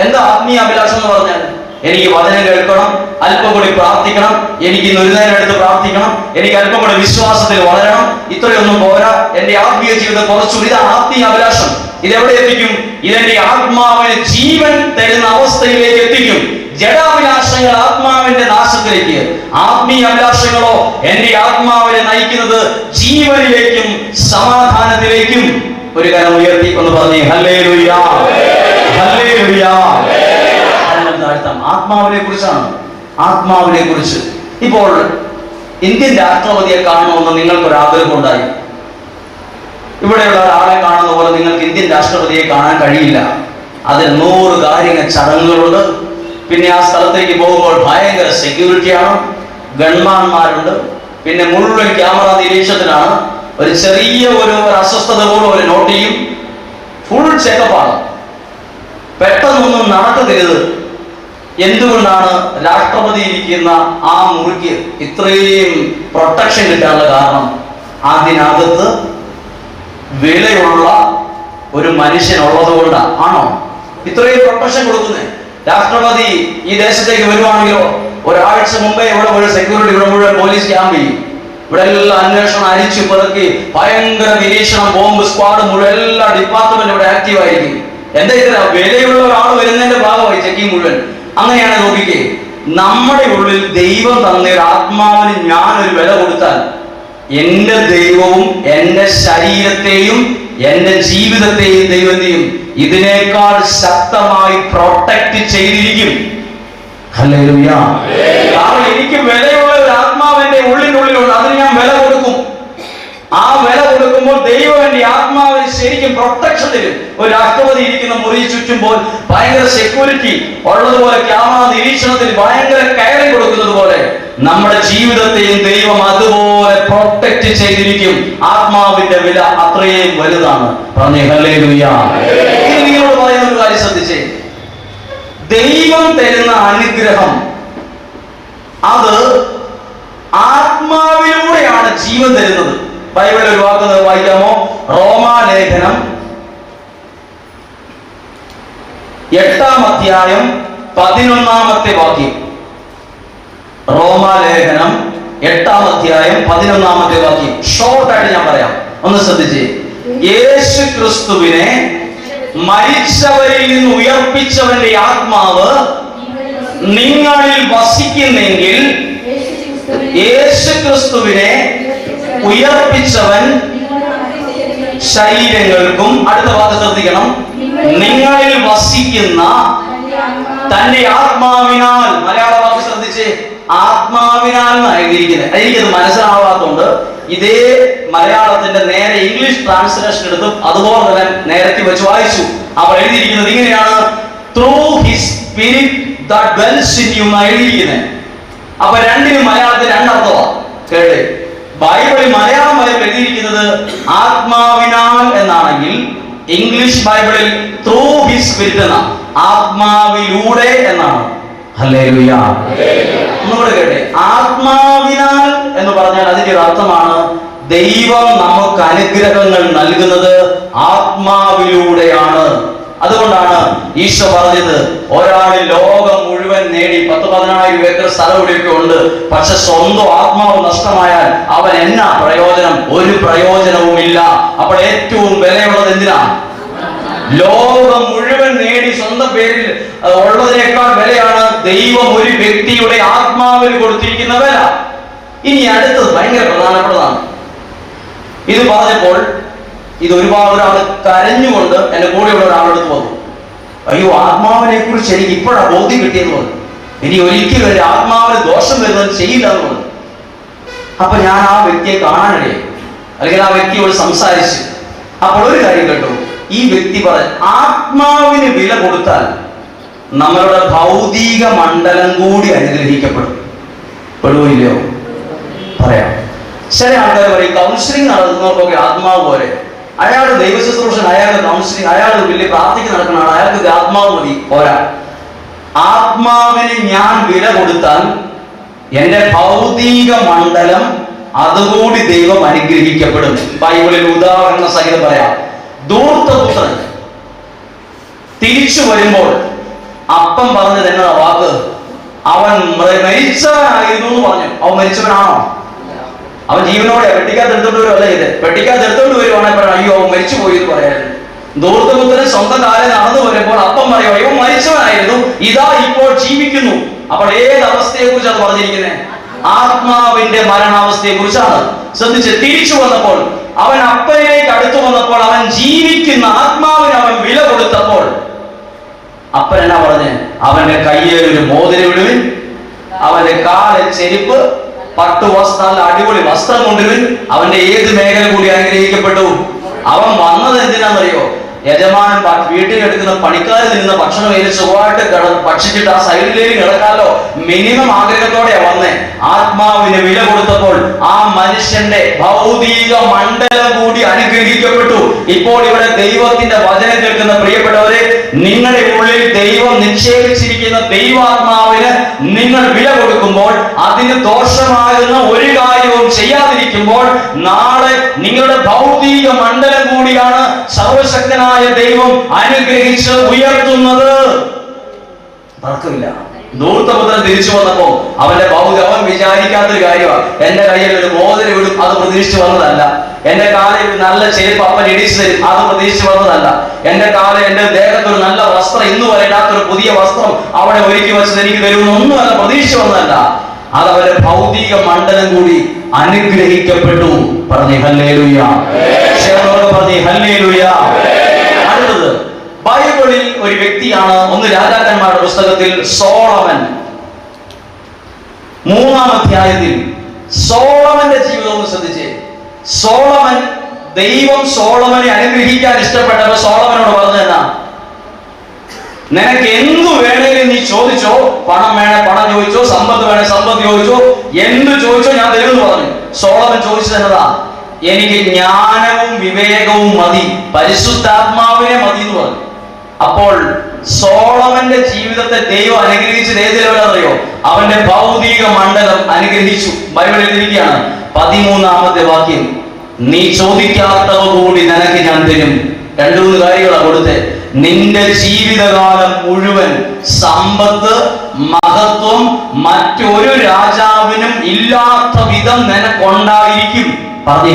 [SPEAKER 1] എന്താ ആത്മീയ അഭിലാഷം എന്ന് പറഞ്ഞാൽ? എനിക്ക് വചനം കേൾക്കണം അല്പം കൂടി പ്രാർത്ഥിക്കണം എനിക്ക് ഇന്ന് ഒരു നേരം എടുത്ത് പ്രാർത്ഥിക്കണം എനിക്ക് അല്പം കൂടി വിശ്വാസത്തിൽ വളരണം ഇത്രയൊന്നും പോരാ. എന്റെ ആത്മീയ ജീവിതം കുറച്ചുകൂടി ഇതാണ് ആത്മീയ അഭിലാഷം. ഇതെവിടെ എത്തിക്കും? ഇതെന്റെ ആത്മാവിന് ജീവൻ തരുന്ന അവസ്ഥയിലേക്ക് എത്തിക്കും. ജഡാഭിലാഷങ്ങൾ ആത്മാവിന്റെ നാശത്തിലേക്ക്. ആത്മീയ അഭിലാഷങ്ങളോ എന്റെ ആത്മാവിനെ നയിക്കുന്നത് ജീവനിലേക്കും സമാധാനത്തിലേക്കും ഒരു കാര്യം ഉയർത്തി ഒന്ന് പറഞ്ഞു ഹല്ലേ ലുയാ ഹല്ലേ ലുയാ ആത്മാവിനെ കുറിച്ചാണ് ആത്മാവിനെ കുറിച്ച് ഇപ്പോൾ ഇന്ത്യൻ രാഷ്ട്രപതിയെ കാണണമെന്ന് നിങ്ങൾക്കൊരു ആഗ്രഹം ഉണ്ടായി ഇവിടെയുള്ള ഒരാളെ കാണുന്ന പോലെ നിങ്ങൾക്ക് ഇന്ത്യൻ രാഷ്ട്രപതിയെ കാണാൻ കഴിയില്ല. അതിൽ നൂറ് കാര്യങ്ങൾ ചടങ്ങുകളുണ്ട്. പിന്നെ ആ സ്ഥലത്തേക്ക് പോകുമ്പോൾ ഭയങ്കര സെക്യൂരിറ്റിയാണ് ഗൺമാന്മാരുണ്ട്. പിന്നെ മുഴുവൻ ക്യാമറ നിരീക്ഷണത്തിലാണ് ഒരു ചെറിയ ഒരു അസ്വസ്ഥത പോലും ഒരു നോട്ട് ചെയ്യും. ഫുൾ ചെക്കപ്പാണ് പെട്ടെന്നൊന്നും നടക്കരുത്. എന്തുകൊണ്ടാണ് രാഷ്ട്രപതി ഇരിക്കുന്ന ആ മുറിക്ക് ഇത്രയും പ്രൊട്ടക്ഷൻ കിട്ടാനുള്ള കാരണം? അതിനകത്ത് വിലയുള്ള ഒരു മനുഷ്യൻ ഉള്ളത് കൊണ്ടാണ് ആണോ? ഇത്രയും പ്രൊട്ടക്ഷൻ കൊടുക്കുന്നത് രാഷ്ട്രപതി ഈ ദേശത്തേക്ക് വരുവാണെങ്കിലോ ഒരാഴ്ച മുമ്പേ ഇവിടെ മുഴുവൻ സെക്യൂരിറ്റി ഇവിടെ മുഴുവൻ പോലീസ് ക്യാമ്പ് ചെയ്യും. ഇവിടെ എല്ലാം അന്വേഷണം അരിച്ചു പെറുക്കി ഭയങ്കര നിരീക്ഷണം ബോംബ് സ്ക്വാഡ് മുഴുവൻ എല്ലാ ഡിപ്പാർട്ട്മെന്റ് ഇവിടെ ആക്റ്റീവ് ആയിരിക്കും. എന്താ ഇത്ര വിലയുള്ള ഒരാൾ വരുന്നതിന്റെ ഭാഗമായി ചെക്കിങ് മുഴുവൻ? അങ്ങനെയാണ് നോക്കിക്കേ. നമ്മുടെ ഉള്ളിൽ ദൈവം തന്ന ഒരു ആത്മാവിന് ഞാൻ ഒരു വില കൊടുത്താൽ എന്റെ ദൈവവും എന്റെ ശരീരത്തെയും എന്റെ ജീവിതത്തെയും ദൈവത്തെയും ഇതിനേക്കാൾ ശക്തമായി പ്രൊട്ടക്ട് ചെയ്തിരിക്കും. കാരണം എനിക്ക് വിലയുള്ള ഒരു ആത്മാവ് എന്റെ ഉള്ളിനുള്ളിലുണ്ട്. അതിന് ഞാൻ വില കൊടുക്കും. ആ വില കൊടുക്കുമ്പോൾ ദൈവം എന്റെ ആത്മാവിന് ശരിക്കും പ്രൊട്ടക്ഷൻ തരും ഒരു രാഷ്ട്രപതി ഇരിക്കുന്ന മുറി ചുറ്റുമ്പോൾ ഭയങ്കര സെക്യൂരിറ്റി ഉള്ളതുപോലെ ക്യാമറ നിരീക്ഷണത്തിൽ ഭയങ്കര കയറി കൊടുക്കുന്നത് പോലെ നമ്മുടെ ജീവിതത്തെയും ദൈവം അതുപോലെ പ്രൊട്ടക്ട് ചെയ്തിരിക്കും. ആത്മാവിന്റെ വില അത്രയും വലുതാണ്. പറഞ്ഞു നിങ്ങളോട് പറയുന്ന ഒരു കാര്യം ശ്രദ്ധിച്ചേ. ദൈവം തരുന്ന അനുഗ്രഹം അത് ആത്മാവിലൂടെയാണ് ജീവൻ തരുന്നത്. ബൈബിളിൽ ഒരു വാക്ക് വായിക്കാമോ? റോമാലേഖനം എട്ടാം അധ്യായം പതിനൊന്നാമത്തെ വാക്യം. റോമാലേഖനം എട്ടാം അധ്യായം പതിനൊന്നാമത്തെ വാക്യം. ഷോർട്ടായിട്ട് ഞാൻ പറയാം. ഒന്ന് ശ്രദ്ധിച്ച്. യേശു ക്രിസ്തുവിനെ മരിച്ചവരിൽ നിന്ന് ഉയർപ്പിച്ചവന്റെ ആത്മാവ് നിങ്ങളിൽ വസിക്കുന്നെങ്കിൽ യേശു ക്രിസ്തുവിനെ ഉയർപ്പിച്ചവൻ ശരീരങ്ങൾക്കും അടുത്ത വാക്ക് ശ്രദ്ധിക്കണം നിങ്ങളിൽ വസിക്കുന്ന തന്റെ ആത്മാവിനാൽ മലയാള വാക്ക് ശ്രദ്ധിച്ച് ആത്മാവിനാൽ എഴുതിയിരിക്കുന്നത് എനിക്കത് മനസ്സിലാവാത്തതുകൊണ്ട് ഇതേ മലയാളത്തിന്റെ നേരെ ഇംഗ്ലീഷ് ട്രാൻസ്ലേഷൻ എടുത്തു അതുപോലെ തന്നെ നേരത്തെ വെച്ച് വായിച്ചു. അപ്പോൾ എഴുതിയിരിക്കുന്നത് ഇങ്ങനെയാണ്. ത്രൂ ഹിസ് എഴുതിയിരിക്കുന്നത്. അപ്പൊ രണ്ടിനും മലയാളത്തിൽ രണ്ടർത്ഥമാണ് കേട്ട് ബൈബിളിൽ മലയാളം ബൈബിൾ എഴുതിയിരിക്കുന്നത് ആത്മാവിനാൽ എന്നാണെങ്കിൽ ഇംഗ്ലീഷ് ബൈബിളിൽ ത്രൂ ഹിസ് സ്പിരിറ്റ് എന്നാണ് ആത്മാവിലൂടെ എന്നാണ്. കേട്ടെ. ആത്മാവിനാൽ എന്ന് പറഞ്ഞാൽ അതിന്റെ ഒരു അർത്ഥമാണ് ദൈവം നമുക്ക് അനുഗ്രഹങ്ങൾ നൽകുന്നത് ആത്മാവിലൂടെയാണ്. അതുകൊണ്ടാണ് ഈശോ പറഞ്ഞത് ഒരാൾ ലോകം മുഴുവൻ നേടി പത്ത് പതിനായിരം ഏക്കർ സ്ഥലം ഇവിടെയൊക്കെ ഉണ്ട് പക്ഷെ സ്വന്തം ആത്മാവ് നഷ്ടമായാൽ അവൻ എന്നാ പ്രയോജനം? ഒരു പ്രയോജനവും ഇല്ല. അപ്പോൾ ഏറ്റവും വിലയുള്ളത് എന്തിനാ? ലോകം മുഴുവൻ നേടി സ്വന്തം പേരിൽ ഉള്ളതിനേക്കാൾ വിലയാണ് ദൈവം ഒരു വ്യക്തിയുടെ ആത്മാവിൽ കൊടുത്തിരിക്കുന്ന വില. ഇനി അടുത്തത് ഭയങ്കര പ്രധാനപ്പെട്ടതാണ്. ഇത് പറഞ്ഞപ്പോൾ ഇത് ഒരുപാട് ഒരാൾ കരഞ്ഞുകൊണ്ട് എന്റെ കൂടെയുള്ള ഒരാളെടുത്ത് വന്നു. അയ്യോ ആത്മാവിനെ കുറിച്ച് എനിക്ക് ഇപ്പോഴാണ് ബോധ്യം കിട്ടിയെന്ന് പറഞ്ഞു. ഇനി ഒരിക്കലും ഒരു ആത്മാവിന് ദോഷം വരുന്നത് ചെയ്യില്ല എന്ന് പറഞ്ഞു. അപ്പൊ ഞാൻ ആ വ്യക്തിയെ കാണാനിടയായി. അല്ലെങ്കിൽ ആ വ്യക്തിയോട് സംസാരിച്ചു അപ്പോൾ ഒരു കാര്യം കേട്ടു ഈ വ്യക്തി പറഞ്ഞു ആത്മാവിന് വില കൊടുത്താൽ നമ്മളുടെ ഭൗതിക മണ്ഡലം കൂടി അനുഗ്രഹിക്കപ്പെടും. പെടുവില്ലയോ പറയാം. ചില ആൾക്കാർ പറയും കൗൺസിലിംഗ് നടത്തുന്നവർക്കൊക്കെ ആത്മാവ് പോലെ. അയാൾ ദൈവശുശ്രൂഷൻ അയാൾ കൗൺസിലിംഗ് അയാൾ വലിയ പ്രാർത്ഥിക്ക് നടക്കുന്നതാണ് അയാൾക്ക് ആത്മാവ് മതി പോരാ. ആത്മാവിന് ഞാൻ വില കൊടുത്താൽ എന്റെ ഭൗതിക മണ്ഡലം അതുകൂടി ദൈവം അനുഗ്രഹിക്കപ്പെടും. ബൈബിളിൽ ഉദാഹരണ സഹിതം പറയാം. ദൂർത്തപുത്രൻ തിരിച്ചു വരുമ്പോൾ അപ്പം പറഞ്ഞത് എന്നതാ വാക്ക്? അവൻ മരിച്ചവനായിരുന്നു പറഞ്ഞു. അവൻ മരിച്ചവനാണോ? അവൻ ജീവനോടെ പെട്ടിക്കകത്ത് എടുത്തോണ്ട് വരുമല്ല ഇത് പെട്ടിക്കകത്ത് എടുത്തോണ്ട് വരുവാണെങ്കിൽ പറയാം അയ്യോ അവൻ മരിച്ചു പോയി എന്ന് പറയായിരുന്നു ദൂർത്തപുത്രൻ സ്വന്തം കാലം നടന്നു വരുമ്പോൾ അപ്പം പറയോ ഇവൻ മരിച്ചവനായിരുന്നു. ഇതാ ഇപ്പോൾ ജീവിക്കുന്നു. അപ്പോൾ ഏത് അവസ്ഥയെ കുറിച്ചാണ് പറഞ്ഞിരിക്കുന്നത് ആത്മാവിന്റെ മരണാവസ്ഥയെ കുറിച്ചാണ് ശ്രദ്ധിച്ച് തിരിച്ചു വന്നപ്പോൾ അവൻ അപ്പനിലേക്ക് അടുത്തു വന്നപ്പോൾ അവൻ ജീവിക്കുന്ന ആത്മാവിന് അവൻ വില കൊടുത്തപ്പോൾ അപ്പൻ എന്നാ പറഞ്ഞ്? അവന്റെ കയ്യിൽ ഒരു മോതിരം അവന്റെ കാല ചെരുപ്പ് പട്ടു വസ്ത്രം നല്ല അടിപൊളി വസ്ത്രം കൊണ്ടുവരുവിൻ അവന്റെ ഏത് മേഖല കൂടി അനുഗ്രഹിക്കപ്പെട്ടു? അവൻ വന്നത് എന്തിനാണെന്നറിയോ? യജമാനൻ വീട്ടിൽ എടുക്കുന്ന പണിക്കാർ നിന്ന് ഭക്ഷണം ഏത് സുഖമായിട്ട് കിട ഭക്ഷിച്ചിട്ട് ആ സൈഡിലേക്ക് കിടക്കാലോ. മിനിമം ആഗ്രഹത്തോടെ വന്നേ. ആത്മാവിന് വില കൊടുത്തപ്പോൾ ആ മനുഷ്യന്റെ ഭൗതിക മണ്ഡലം കൂടി അനുഗ്രഹിക്കപ്പെട്ടു. ഇപ്പോൾ ഇവിടെ ദൈവത്തിന്റെ വചനം കേൾക്കുന്ന പ്രിയപ്പെട്ടവരെ നിങ്ങളുടെ ഉള്ളിൽ ദൈവം നിക്ഷേപിച്ചിരിക്കുന്ന ദൈവാത്മാവിന് നിങ്ങൾ വില കൊടുക്കുമ്പോൾ അതിന് ദോഷമാകുന്ന ഒരു കാര്യവും ചെയ്യാതിരിക്കുമ്പോൾ നാളെ നിങ്ങളുടെ ഭൗതിക മണ്ഡലം കൂടിയാണ് സർവശക്തനായ ദൈവം അനുഗ്രഹിച്ച് ഉയർത്തുന്നത്. തർക്കമില്ല. ധൂർത്തപുത്രൻ തിരിച്ചു വന്നപ്പോ അവന്റെ ബൗദ്ധ അവൻ വിചാരിക്കാത്തൊരു കാര്യമാണ് എന്റെ കയ്യിൽ ഒരു മോതിരം വിടും അത് പ്രതീക്ഷിച്ചു വന്നതല്ല. എന്റെ കാലിൽ ഒരു നല്ല ചെരുപ്പ് അപ്പൻ ഇടിച്ചു തരും അത് പ്രതീക്ഷിച്ചു വന്നതല്ല. എന്റെ കാലിൽ എന്റെ ദേഹത്ത് ഒരു നല്ല വസ്ത്രം ഇന്ന് വരെ ഇടാത്തൊരു പുതിയ വസ്ത്രം അവിടെ ഒരുക്കി വെച്ചത് എനിക്ക് തരുമെന്നൊന്നുമല്ല പ്രതീക്ഷിച്ചു വന്നതല്ല. അത് അവരുടെ ഭൗതിക മണ്ഡലം കൂടി അനുഗ്രഹിക്കപ്പെട്ടു. പറഞ്ഞു ഹല്ലേലൂയ. പറഞ്ഞു ഹല്ലേലൂയ. ബൈബിളിൽ ഒരു വ്യക്തിയാണ് ഒന്ന് രാജാക്കന്മാരുടെ പുസ്തകത്തിൽ സോളമൻ. മൂന്നാം അധ്യായത്തിൽ സോളമന്റെ ജീവിതം ഒന്ന് ശ്രദ്ധിച്ചേ. സോളമൻ ദൈവം സോളമനെ അനുഗ്രഹിക്കാൻ ഇഷ്ടപ്പെട്ടവർ സോളമനോട് പറഞ്ഞു എന്നാ നിനക്ക് എന്തു വേണേലും നീ ചോദിച്ചോ? പണം വേണേ പണം ചോദിച്ചോ? സമ്പത്ത് വേണേ സമ്പത്ത് ചോദിച്ചോ? എന്ത് ചോദിച്ചോ ഞാൻ തരുമെന്ന് പറഞ്ഞു. സോളമൻ ചോദിച്ചത് എന്നതാ എനിക്ക് ജ്ഞാനവും വിവേകവും മതി പരിശുദ്ധാത്മാവിനെ മതി എന്ന് പറഞ്ഞു. അപ്പോൾ സോളമന്റെ ജീവിതത്തെ ദൈവം അനുഗ്രഹിച്ചത് ഏത് അവന്റെ ഭൗതിക മണ്ഡലം അനുഗ്രഹിച്ചു. ബൈബിൾ എഴുതിയിരിക്കുകയാണ് പതിമൂന്നാമത്തെ വാക്യം. നീ ചോദിക്കാത്തവ കൂടി നിനക്ക് ഞാൻ തരും. രണ്ടു മൂന്ന് കാര്യങ്ങളാണ് കൊടുത്തേ. നിന്റെ ജീവിതകാലം മുഴുവൻ സമ്പത്ത് മഹത്വം മറ്റൊരു രാജാവിനും ഇല്ലാത്ത വിധം നിനക്കുണ്ടായിരിക്കും. പറഞ്ഞു